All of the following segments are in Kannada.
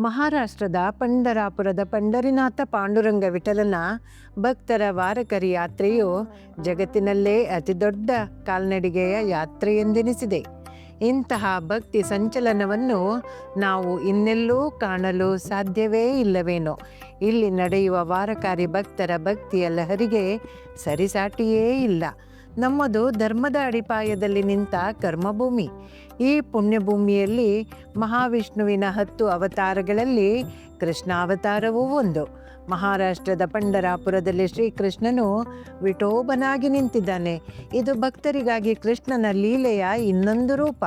ಮಹಾರಾಷ್ಟ್ರದ ಪಂಡರಾಪುರದ ಪಂಡರಿನಾಥ ಪಾಂಡುರಂಗ ವಿಠಲನ ಭಕ್ತರ ವಾರಕರಿ ಯಾತ್ರೆಯು ಜಗತ್ತಿನಲ್ಲೇ ಅತಿದೊಡ್ಡ ಕಾಲ್ನಡಿಗೆಯ ಯಾತ್ರೆ ಎಂದೆನಿಸಿದೆ. ಇಂತಹ ಭಕ್ತಿ ಸಂಚಲನವನ್ನು ನಾವು ಇನ್ನೆಲ್ಲೂ ಕಾಣಲು ಸಾಧ್ಯವೇ ಇಲ್ಲವೇನೋ. ಇಲ್ಲಿ ನಡೆಯುವ ವಾರಕಾರಿ ಭಕ್ತರ ಭಕ್ತಿಯ ಲಹರಿಗೆ ಸರಿಸಾಟಿಯೇ ಇಲ್ಲ. ನಮ್ಮದು ಧರ್ಮದ ಅಡಿಪಾಯದಲ್ಲಿ ನಿಂತ ಕರ್ಮಭೂಮಿ. ಈ ಪುಣ್ಯಭೂಮಿಯಲ್ಲಿ ಮಹಾವಿಷ್ಣುವಿನ ಹತ್ತು ಅವತಾರಗಳಲ್ಲಿ ಕೃಷ್ಣಾವತಾರವೂ ಒಂದು. ಮಹಾರಾಷ್ಟ್ರದ ಪಂಡರಾಪುರದಲ್ಲಿ ಶ್ರೀಕೃಷ್ಣನು ವಿಠೋಬನಾಗಿ ನಿಂತಿದ್ದಾನೆ. ಇದು ಭಕ್ತರಿಗಾಗಿ ಕೃಷ್ಣನ ಲೀಲೆಯ ಇನ್ನೊಂದು ರೂಪ.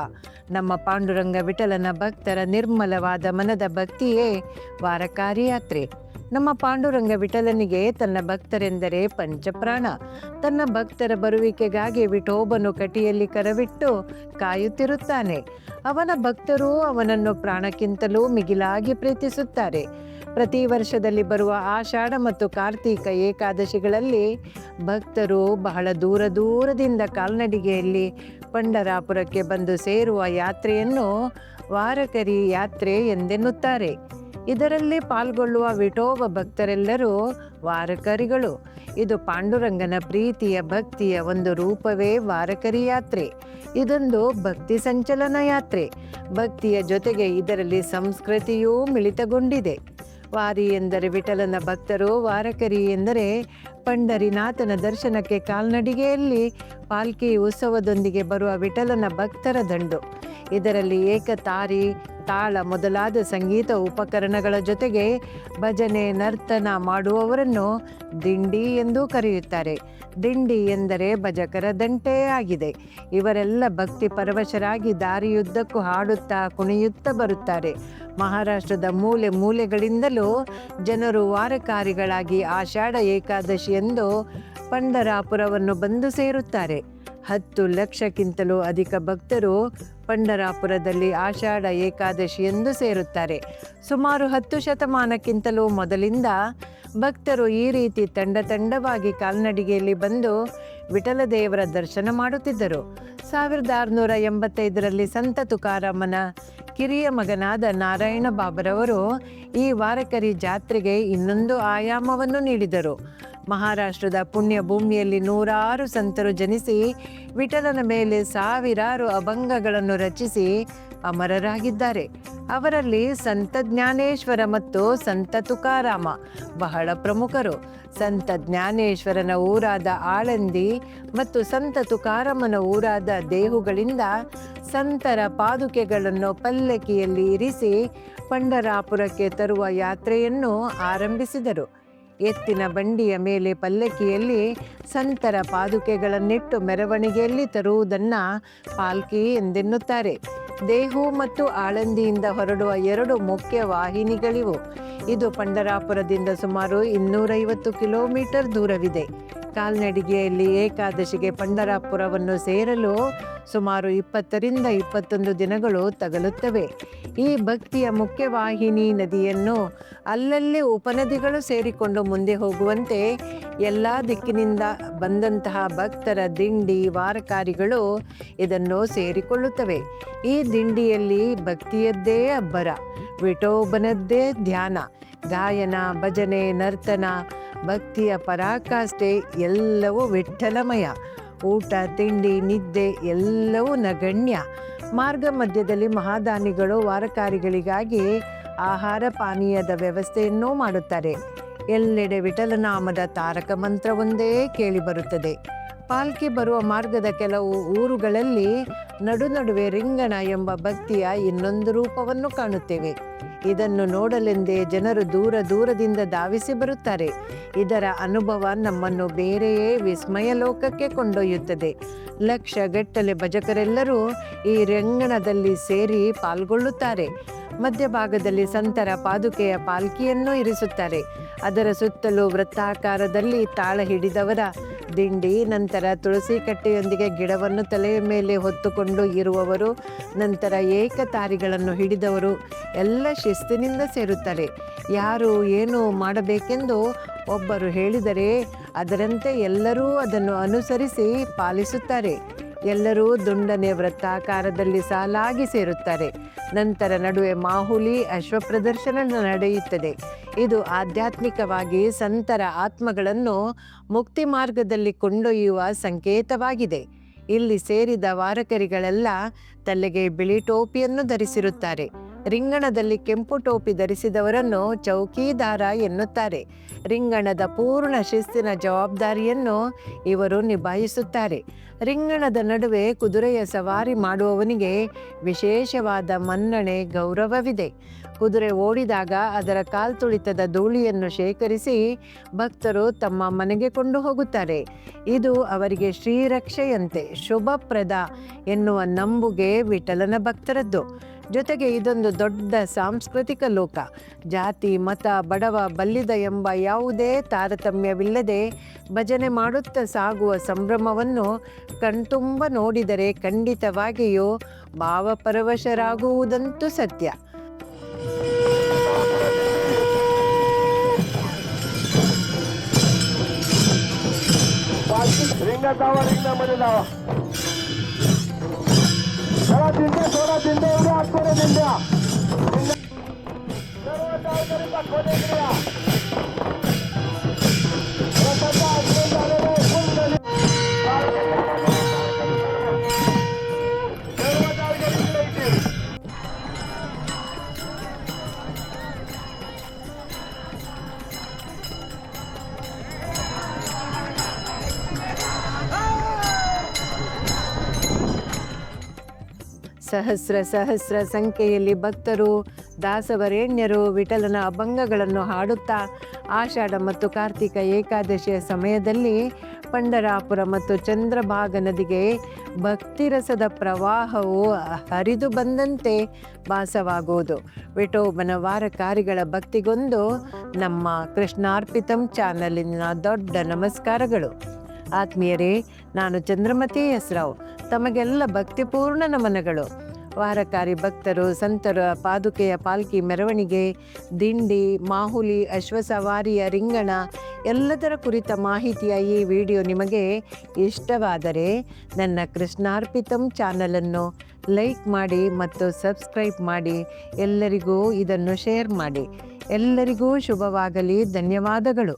ನಮ್ಮ ಪಾಂಡುರಂಗ ವಿಠಲನ ಭಕ್ತರ ನಿರ್ಮಲವಾದ ಮನದ ಭಕ್ತಿಯೇ ವಾರಕಾರಿ ಯಾತ್ರೆ ನಮ್ಮ ಪಾಂಡುರಂಗ ವಿಠಲನಿಗೆ ತನ್ನ ಭಕ್ತರೆಂದರೆ ಪಂಚಪ್ರಾಣ. ತನ್ನ ಭಕ್ತರ ಬರುವಿಕೆಗಾಗಿ ವಿಠೋಬನು ಕಟಿಯಲ್ಲಿ ಕರವಿಟ್ಟು ಕಾಯುತ್ತಿರುತ್ತಾನೆ. ಅವನ ಭಕ್ತರು ಅವನನ್ನು ಪ್ರಾಣಕ್ಕಿಂತಲೂ ಮಿಗಿಲಾಗಿ ಪ್ರೀತಿಸುತ್ತಾರೆ. ಪ್ರತಿ ವರ್ಷದಲ್ಲಿ ಬರುವ ಆಷಾಢ ಮತ್ತು ಕಾರ್ತೀಕ ಏಕಾದಶಿಗಳಲ್ಲಿ ಭಕ್ತರು ಬಹಳ ದೂರ ದೂರದಿಂದ ಕಾಲ್ನಡಿಗೆಯಲ್ಲಿ ಪಂಡರಾಪುರಕ್ಕೆ ಬಂದು ಸೇರುವ ಯಾತ್ರೆಯನ್ನು ವಾರಕರಿ ಯಾತ್ರೆ ಎಂದೆನ್ನುತ್ತಾರೆ. ಇದರಲ್ಲಿ ಪಾಲ್ಗೊಳ್ಳುವ ವಿಠೋಬ ಭಕ್ತರೆಲ್ಲರೂ ವಾರಕರಿಗಳು. ಇದು ಪಾಂಡುರಂಗನ ಪ್ರೀತಿಯ ಭಕ್ತಿಯ ಒಂದು ರೂಪವೇ ವಾರಕರಿ ಯಾತ್ರೆ. ಇದೊಂದು ಭಕ್ತಿ ಸಂಚಲನ ಯಾತ್ರೆ. ಭಕ್ತಿಯ ಜೊತೆಗೆ ಇದರಲ್ಲಿ ಸಂಸ್ಕೃತಿಯೂ ಮಿಳಿತಗೊಂಡಿದೆ. ವಾರಿ ಎಂದರೆ ವಿಠಲನ ಭಕ್ತರು, ವಾರಕರಿ ಎಂದರೆ ಪಂಡರಿನಾಥನ ದರ್ಶನಕ್ಕೆ ಕಾಲ್ನಡಿಗೆಯಲ್ಲಿ ಪಾಲ್ಕಿ ಉತ್ಸವದೊಂದಿಗೆ ಬರುವ ವಿಠಲನ ಭಕ್ತರ ದಂಡು. ಇದರಲ್ಲಿ ಏಕತಾರಿ ತಾಳ ಮೊದಲಾದ ಸಂಗೀತ ಉಪಕರಣಗಳ ಜೊತೆಗೆ ಭಜನೆ, ನರ್ತನ ಮಾಡುವವರನ್ನು ದಿಂಡಿ ಎಂದು ಕರೆಯುತ್ತಾರೆ. ದಿಂಡಿ ಎಂದರೆ ಭಜಕರ ದಂಟೇ ಆಗಿದೆ. ಇವರೆಲ್ಲ ಭಕ್ತಿ ಪರವಶರಾಗಿ ದಾರಿಯುದ್ದಕ್ಕೂ ಹಾಡುತ್ತಾ ಕುಣಿಯುತ್ತಾ ಬರುತ್ತಾರೆ. ಮಹಾರಾಷ್ಟ್ರದ ಮೂಲೆ ಮೂಲೆಗಳಿಂದಲೂ ಜನರು ವಾರಕಾರಿಗಳಾಗಿ ಆಷಾಢ ಏಕಾದಶಿಯಂದು ಪಂಡರಾಪುರವನ್ನು ಬಂದು ಸೇರುತ್ತಾರೆ. ಹತ್ತು ಲಕ್ಷಕ್ಕಿಂತಲೂ ಅಧಿಕ ಭಕ್ತರು ಪಂಡರಾಪುರದಲ್ಲಿ ಆಷಾಢ ಏಕಾದಶಿಯಂದು ಸೇರುತ್ತಾರೆ. ಸುಮಾರು ಹತ್ತು ಶತಮಾನಕ್ಕಿಂತಲೂ ಮೊದಲಿಂದ ಭಕ್ತರು ಈ ರೀತಿ ತಂಡ ತಂಡವಾಗಿ ಕಾಲ್ನಡಿಗೆಯಲ್ಲಿ ಬಂದು ವಿಠಲದೇವರ ದರ್ಶನ ಮಾಡುತ್ತಿದ್ದರು. ಸಾವಿರದ ಆರುನೂರ ಎಂಬತ್ತೈದರಲ್ಲಿ ಸಂತ ತುಕಾರಾಮನ ಕಿರಿಯ ಮಗನಾದ ನಾರಾಯಣ ಬಾಬರವರು ಈ ವಾರಕರಿ ಜಾತ್ರೆಗೆ ಇನ್ನೊಂದು ಆಯಾಮವನ್ನು ನೀಡಿದರು. ಮಹಾರಾಷ್ಟ್ರದ ಪುಣ್ಯ ಭೂಮಿಯಲ್ಲಿ ನೂರಾರು ಸಂತರು ಜನಿಸಿ ವಿಠಲನ ಮೇಲೆ ಸಾವಿರಾರು ಅಭಂಗಗಳನ್ನು ರಚಿಸಿ ಅಮರರಾಗಿದ್ದಾರೆ. ಅವರಲ್ಲಿ ಸಂತ ಜ್ಞಾನೇಶ್ವರ ಮತ್ತು ಸಂತ ತುಕಾರಾಮ ಬಹಳ ಪ್ರಮುಖರು. ಸಂತ ಜ್ಞಾನೇಶ್ವರನ ಊರಾದ ಆಳಂದಿ ಮತ್ತು ಸಂತ ತುಕಾರಾಮನ ಊರಾದ ದೇಹುಗಳಿಂದ ಸಂತರ ಪಾದುಕೆಗಳನ್ನು ಪಲ್ಲಕ್ಕಿಯಲ್ಲಿ ಇರಿಸಿ ಪಂಡರಾಪುರಕ್ಕೆ ತರುವ ಯಾತ್ರೆಯನ್ನು ಆರಂಭಿಸಿದರು. ಎತ್ತಿನ ಬಂಡಿಯ ಮೇಲೆ ಪಲ್ಲಕ್ಕಿಯಲ್ಲಿ ಸಂತರ ಪಾದುಕೆಗಳನ್ನಿಟ್ಟು ಮೆರವಣಿಗೆಯಲ್ಲಿ ತರುವುದನ್ನು ಪಾಲ್ಕಿ ಎಂದೆನ್ನುತ್ತಾರೆ. ದೇಹು ಮತ್ತು ಆಳಂದಿಯಿಂದ ಹೊರಡುವ ಎರಡು ಮುಖ್ಯ ವಾಹಿನಿಗಳಿವು. ಇದು ಪಂಡರಾಪುರದಿಂದ ಸುಮಾರು ಇನ್ನೂರೈವತ್ತು ಕಿಲೋಮೀಟರ್ ದೂರವಿದೆ. ಕಾಲ್ನಡಿಗೆಯಲ್ಲಿ ಏಕಾದಶಿಗೆ ಪಂಡರಾಪುರವನ್ನು ಸೇರಲು ಸುಮಾರು ಇಪ್ಪತ್ತರಿಂದ ಇಪ್ಪತ್ತೊಂದು ದಿನಗಳು ತಗಲುತ್ತವೆ. ಈ ಭಕ್ತಿಯ ಮುಖ್ಯವಾಹಿನಿ ನದಿಯನ್ನು ಅಲ್ಲಲ್ಲಿ ಉಪನದಿಗಳು ಸೇರಿಕೊಂಡು ಮುಂದೆ ಹೋಗುವಂತೆ ಎಲ್ಲ ದಿಕ್ಕಿನಿಂದ ಬಂದಂತಹ ಭಕ್ತರ ದಿಂಡಿ ವಾರಕಾರಿಗಳು ಇದನ್ನು ಸೇರಿಕೊಳ್ಳುತ್ತವೆ. ಈ ದಿಂಡಿಯಲ್ಲಿ ಭಕ್ತಿಯದ್ದೇ ಅಬ್ಬರ, ವಿಠೋಬನದ್ದೇ ಧ್ಯಾನ. ಗಾಯನ, ಭಜನೆ, ನರ್ತನ, ಭಕ್ತಿಯ ಪರಾಕಾಷ್ಠೆ ಎಲ್ಲವೂ ವಿಠಲಮಯ. ಊಟ, ತಿಂಡಿ, ನಿದ್ದೆ ಎಲ್ಲವೂ ನಗಣ್ಯ. ಮಾರ್ಗ ಮಧ್ಯದಲ್ಲಿ ಮಹಾದಾನಿಗಳು ವಾರಕಾರಿಗಳಿಗಾಗಿ ಆಹಾರ ಪಾನೀಯದ ವ್ಯವಸ್ಥೆಯನ್ನೂ ಮಾಡುತ್ತಾರೆ. ಎಲ್ಲೆಡೆ ವಿಠಲನಾಮದ ತಾರಕ ಮಂತ್ರವೊಂದೇ ಕೇಳಿಬರುತ್ತದೆ ಪಾಲ್ಕಿ ಬರುವ ಮಾರ್ಗದ ಕೆಲವು ಊರುಗಳಲ್ಲಿ ನಡು ನಡುವೆ ರಿಂಗಣ ಎಂಬ ಭಕ್ತಿಯ ಇನ್ನೊಂದು ರೂಪವನ್ನು ಕಾಣುತ್ತೇವೆ. ಇದನ್ನು ನೋಡಲೆಂದೇ ಜನರು ದೂರ ದೂರದಿಂದ ಧಾವಿಸಿ ಬರುತ್ತಾರೆ. ಇದರ ಅನುಭವ ನಮ್ಮನ್ನು ಬೇರೆಯೇ ವಿಸ್ಮಯ ಲೋಕಕ್ಕೆ ಕೊಂಡೊಯ್ಯುತ್ತದೆ. ಲಕ್ಷ ಗಟ್ಟಲೆ ಭಜಕರೆಲ್ಲರೂ ಈ ರಂಗಣದಲ್ಲಿ ಸೇರಿ ಪಾಲ್ಗೊಳ್ಳುತ್ತಾರೆ. ಮಧ್ಯಭಾಗದಲ್ಲಿ ಸಂತರ ಪಾದುಕೆಯ ಪಾಲ್ಕಿಯನ್ನು ಇರಿಸುತ್ತಾರೆ. ಅದರ ಸುತ್ತಲೂ ವೃತ್ತಾಕಾರದಲ್ಲಿ ತಾಳ ಹಿಡಿದವರ ದಿಂಡಿ, ನಂತರ ತುಳಸಿ ಕಟ್ಟೆಯೊಂದಿಗೆ ಗಿಡವನ್ನು ತಲೆಯ ಮೇಲೆ ಹೊತ್ತುಕೊಂಡು ಇರುವವರು, ನಂತರ ಏಕತಾರಿಗಳನ್ನು ಹಿಡಿದವರು, ಎಲ್ಲ ಶಿಸ್ತಿನಿಂದ ಸೇರುತ್ತಾರೆ. ಯಾರು ಏನು ಮಾಡಬೇಕೆಂದು ಒಬ್ಬರು ಹೇಳಿದರೆ ಅದರಂತೆ ಎಲ್ಲರೂ ಅದನ್ನು ಅನುಸರಿಸಿ ಪಾಲಿಸುತ್ತಾರೆ. ಎಲ್ಲರೂ ದುಂಡನೆ ವೃತ್ತಾಕಾರದಲ್ಲಿ ಸಾಲಾಗಿ ಸೇರುತ್ತಾರೆ. ನಂತರ ನಡುವೆ ಮಾಹುಲಿ ಅಶ್ವ ಪ್ರದರ್ಶನ ನಡೆಯುತ್ತದೆ. ಇದು ಆಧ್ಯಾತ್ಮಿಕವಾಗಿ ಸಂತರ ಆತ್ಮಗಳನ್ನು ಮುಕ್ತಿ ಮಾರ್ಗದಲ್ಲಿ ಕೊಂಡೊಯ್ಯುವ ಸಂಕೇತವಾಗಿದೆ. ಇಲ್ಲಿ ಸೇರಿದ ವಾರಕರಿಗಳೆಲ್ಲ ತಲೆಗೆ ಬಿಳಿ ಟೋಪಿಯನ್ನು ಧರಿಸಿರುತ್ತಾರೆ. ರಿಂಗಣದಲ್ಲಿ ಕೆಂಪು ಟೋಪಿ ಧರಿಸಿದವರನ್ನು ಚೌಕಿದಾರ ಎನ್ನುತ್ತಾರೆ. ರಿಂಗಣದ ಪೂರ್ಣ ಶಿಸ್ತಿನ ಜವಾಬ್ದಾರಿಯನ್ನು ಇವರು ನಿಭಾಯಿಸುತ್ತಾರೆ. ರಿಂಗಣದ ನಡುವೆ ಕುದುರೆಯ ಸವಾರಿ ಮಾಡುವವನಿಗೆ ವಿಶೇಷವಾದ ಮನ್ನಣೆ ಗೌರವವಿದೆ. ಕುದುರೆ ಓಡಿದಾಗ ಅದರ ಕಾಲ್ತುಳಿತದ ಧೂಳಿಯನ್ನು ಶೇಖರಿಸಿ ಭಕ್ತರು ತಮ್ಮ ಮನೆಗೆ ಕೊಂಡು ಹೋಗುತ್ತಾರೆ. ಇದು ಅವರಿಗೆ ಶ್ರೀರಕ್ಷೆಯಂತೆ ಶುಭಪ್ರದ ಎನ್ನುವ ನಂಬುಗೆ ವಿಠಲನ ಭಕ್ತರದ್ದು. ಜೊತೆಗೆ ಇದೊಂದು ದೊಡ್ಡ ಸಾಂಸ್ಕೃತಿಕ ಲೋಕ. ಜಾತಿ, ಮತ, ಬಡವ, ಬಲ್ಲಿದ ಎಂಬ ಯಾವುದೇ ತಾರತಮ್ಯವಿಲ್ಲದೆ ಭಜನೆ ಮಾಡುತ್ತಾ ಸಾಗುವ ಸಂಭ್ರಮವನ್ನು ಕಣ್ತುಂಬ ನೋಡಿದರೆ ಖಂಡಿತವಾಗಿಯೂ ಭಾವಪರವಶರಾಗುವುದಂತೂ ಸತ್ಯ. ರಿಂಗ ರಿಂಗ चला जिंकू सोडा जिंदे एवढे आतमध्ये जिंद्या सर्व ಸಹಸ್ರ ಸಹಸ್ರ ಸಂಖ್ಯೆಯಲ್ಲಿ ಭಕ್ತರು, ದಾಸವರೇಣ್ಯರು ವಿಠಲನ ಅಭಂಗಗಳನ್ನು ಹಾಡುತ್ತಾ, ಆಷಾಢ ಮತ್ತು ಕಾರ್ತಿಕ ಏಕಾದಶಿಯ ಸಮಯದಲ್ಲಿ ಪಂಡರಾಪುರ ಮತ್ತು ಚಂದ್ರಭಾಗ ನದಿಗೆ ಭಕ್ತಿರಸದ ಪ್ರವಾಹವು ಹರಿದು ಬಂದಂತೆ ಭಾಸವಾಗುವುದು. ವಿಠೋಬನ ವಾರಕಾರಿಗಳ ಭಕ್ತಿಗೊಂದು ನಮ್ಮ ಕೃಷ್ಣಾರ್ಪಿತಂ ಚಾನಲಿನ ದೊಡ್ಡ ನಮಸ್ಕಾರಗಳು. ಆತ್ಮೀಯರೇ, ನಾನು ಚಂದ್ರಮತಿ ಹೆಸ್ರಾವ್. ತಮಗೆಲ್ಲ ಭಕ್ತಿಪೂರ್ಣ ನಮನಗಳು. ವಾರಕಾರಿ ಭಕ್ತರು, ಸಂತರ, ಪಾದುಕೆಯ ಪಾಲ್ಕಿ, ಮೆರವಣಿಗೆ, ದಿಂಡಿ, ಮಾಹುಲಿ, ಅಶ್ವಸವಾರಿಯ ರಿಂಗಣ, ಎಲ್ಲದರ ಕುರಿತ ಮಾಹಿತಿಯ ಈ ವಿಡಿಯೋ ನಿಮಗೆ ಇಷ್ಟವಾದರೆ ನನ್ನ ಕೃಷ್ಣಾರ್ಪಿತಂ ಚಾನಲನ್ನು ಲೈಕ್ ಮಾಡಿ ಮತ್ತು ಸಬ್ಸ್ಕ್ರೈಬ್ ಮಾಡಿ. ಎಲ್ಲರಿಗೂ ಇದನ್ನು ಶೇರ್ ಮಾಡಿ. ಎಲ್ಲರಿಗೂ ಶುಭವಾಗಲಿ. ಧನ್ಯವಾದಗಳು.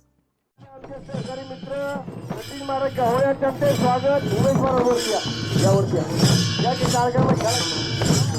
ಸ್ವಾಗತ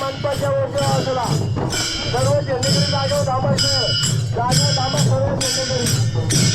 मनपाच्या ऊर्जा वाजवला सर्व झेंडेकरी जागेवर थांबायचं जागेवर थांबा सर्व झेंडेकरी